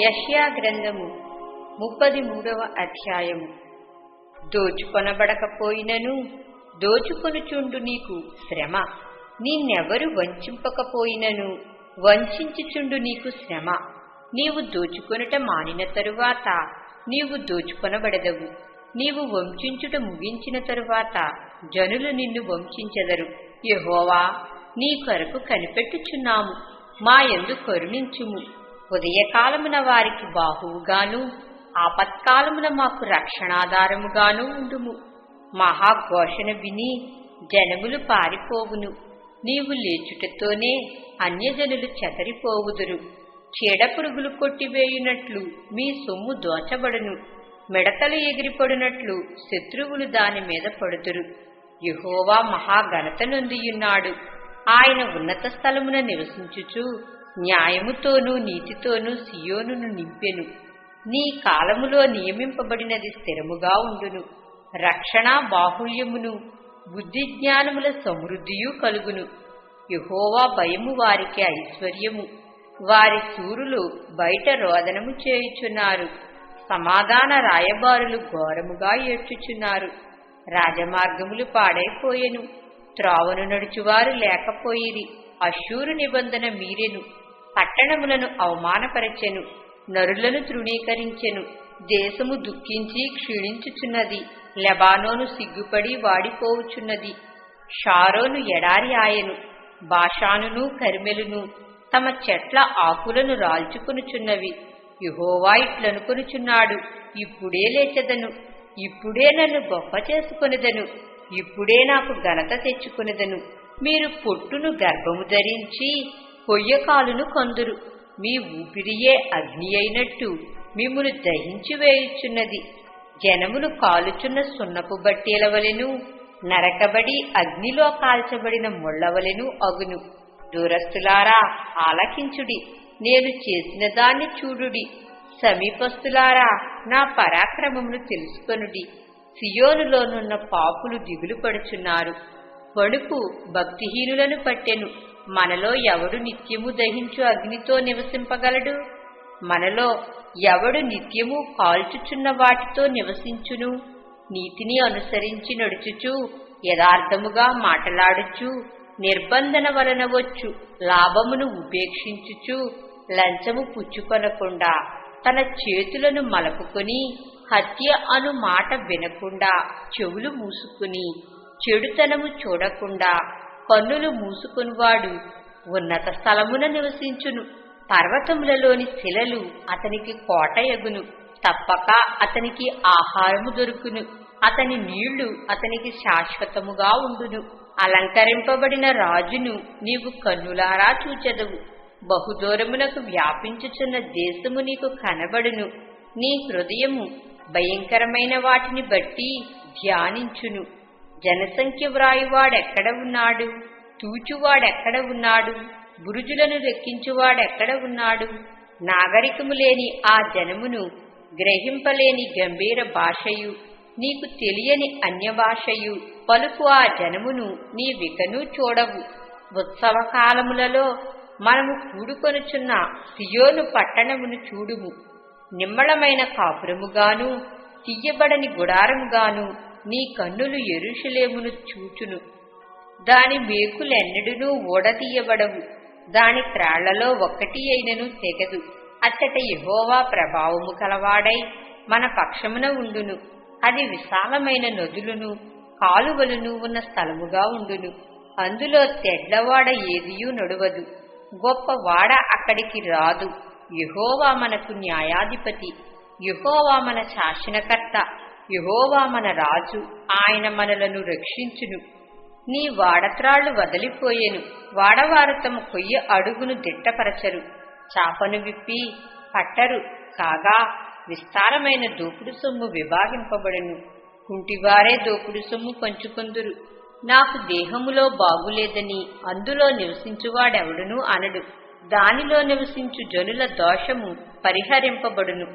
యష్యా గ్రంథము ముప్పది మూడవ అధ్యాయము. దోచుకొనబడకపోయినను దోచుకొనుచుండు నీకు శ్రమ. నిన్నెవరు వంచింపకపోయినను వంచించుచుండు నీకు శ్రమ. నీవు దోచుకొనుట మానిన తరువాత నీవు దోచుకొనబడదవు. నీవు వంచించుట ముగించిన తరువాత జనులు నిన్ను వంచించెదరు. యహోవా నీ కొరకు కనిపెట్టుచున్నాము. మాయందు కరుణించుము. ఉదయకాలమున వారికి బాహువుగాను ఆపత్కాలమున మాకు రక్షణాధారముగాను ఉండుము. మహాఘోషణ విని జనములు పారిపోవును. నీవు లేచుటతోనే అన్యజనులు చెదరిపోవుదురు. చీడపురుగులు కొట్టివేయునట్లు మీ సొమ్ము దోచబడును. మిడతలు ఎగిరిపడునట్లు శత్రువులు దాని మీద పడుదురు. యహోవా మహాఘనత నొందియున్నాడు. ఆయన ఉన్నత స్థలమున నివసించుచు న్యాయముతోనూ నీతితోనూ సియోనును నింపెను. నీ కాలములో నియమింపబడినది స్థిరముగా ఉండును. రక్షణ బాహుళ్యమును బుద్ధి జ్ఞానముల సమృద్ధియు కలుగును. యహోవా భయము వారికి ఐశ్వర్యము. వారి సూరులు బయట రోదనము చేయుచున్నారు. సమాధాన రాయబారులు ఘోరముగా ఏడ్చుచున్నారు. రాజమార్గములు పాడైపోయెను. త్రావను నడుచువారు లేకపోయిరి. అశూరు నిబంధన మీరెను. పట్టణములను అవమానపరచెను. నరులను తృణీకరించెను. దేశము దుఃఖించి క్షీణించుచున్నది. లెబానోను సిగ్గుపడి వాడిపోవుచున్నది. షారోను ఎడారి ఆయను. బాషానును కరిమెలును తమ చెట్ల ఆకులను రాల్చుకొనుచున్నవి. యుహోవా ఇట్లనుకొనుచున్నాడు. ఇప్పుడే లేచెదను. ఇప్పుడే నన్ను గొప్ప చేసుకొనిదను ఇప్పుడే నాకు ఘనత తెచ్చుకునేదను మీరు పొట్టును గర్భము ధరించి కొయ్యకాలును కొందురు. మీ ఊపిరియే అగ్ని అయినట్టు మిమ్మును దహించి వేయుచున్నది. జనములు కాలుచున్న సున్నపు బట్టీలవలెను నరకబడి అగ్నిలో కాల్చబడిన ముళ్ళవలెను అగును. దూరస్తులారా ఆలకించుడి. నేను చేసిన దాన్ని చూడుడి. సమీపస్తులారా నా పరాక్రమమును తెలుసుకొనుడి. సియోనులోనున్న పాపులు దిగులు పడుచున్నారు. వణుకు భక్తిహీనులను పట్టెను. మనలో ఎవడు నిత్యము దహించు అగ్నితో నివసింపగలడు? మనలో ఎవడు నిత్యము కాల్చుచున్న వాటితో నివసించును? నీతిని అనుసరించి నడుచుచు యథార్థముగా మాటలాడుచు నిర్బంధన వలన వచ్చు లాభమును ఉపేక్షించుచు లంచము పుచ్చుకొనకుండా తన చేతులను మలపుకొని హత్య అను మాట వినకుండా చెవులు మూసుకుని చెడుతనము చూడకుండా కన్నులు మూసుకునివాడు ఉన్నత స్థలమున నివసించును. పర్వతములలోని శిలలు అతనికి కోటయగును తప్పక అతనికి ఆహారము దొరుకును. అతని నీళ్ళు అతనికి శాశ్వతముగా ఉండును. అలంకరింపబడిన రాజును నీవు కన్నులారా చూచెదవు. బహుదూరమునకు వ్యాపించుచున్న దేశము నీకు కనబడును. నీ హృదయము భయంకరమైన వాటిని బట్టి ధ్యానించును. జనసంఖ్య వ్రాయువాడెక్కడ ఉన్నాడు? తూచువాడెక్కడ ఉన్నాడు? బురుజులను లెక్కించువాడెక్కడ ఉన్నాడు? నాగరికము లేని ఆ జనమును గ్రహింపలేని గంభీర భాషయు నీకు తెలియని అన్య భాషయు. పలుకు ఆ జనమును నీ వికను చూడవు. ఉత్సవ కాలములలో మనము కూడుకొనుచున్న సియోను పట్టణమును చూడుము. నిమ్మళమైన కాపురముగాను తీయబడని గుడారముగాను నీ కన్నులు ఎరుషులేమును చూచును. దాని మేకులెన్నడునూ ఓడతీయబడవు. దాని త్రాళ్ళలో ఒక్కటి అయినను తెగదు. అచ్చట యహోవా ప్రభావము కలవాడై మన పక్షమున ఉండును. అది విశాలమైన నదులను కాలువలను ఉన్న స్థలముగా ఉండును. అందులో తెడ్లవాడ ఏదియూ నడువదు. గొప్ప వాడ అక్కడికి రాదు. యహోవా మనకు న్యాయాధిపతి యుహోవా మన శాసనకర్త యుహోవా మన రాజు ఆయన మనలను రక్షించును. నీ వాడత్రాళ్ళు వదిలిపోయేను వాడవారు తమ కొయ్య అడుగును దిట్టపరచరు. చాపను విప్పి పట్టరు కాగా విస్తారమైన దోపుడు సొమ్ము విభాగింపబడును. కుంటివారే దోపుడు సొమ్ము పంచుకొందురు. నాకు దేహములో బాగులేదని అందులో నివసించువాడెవడునూ అనడు. దానిలో నివసించు జనుల దోషము పరిహరింపబడును.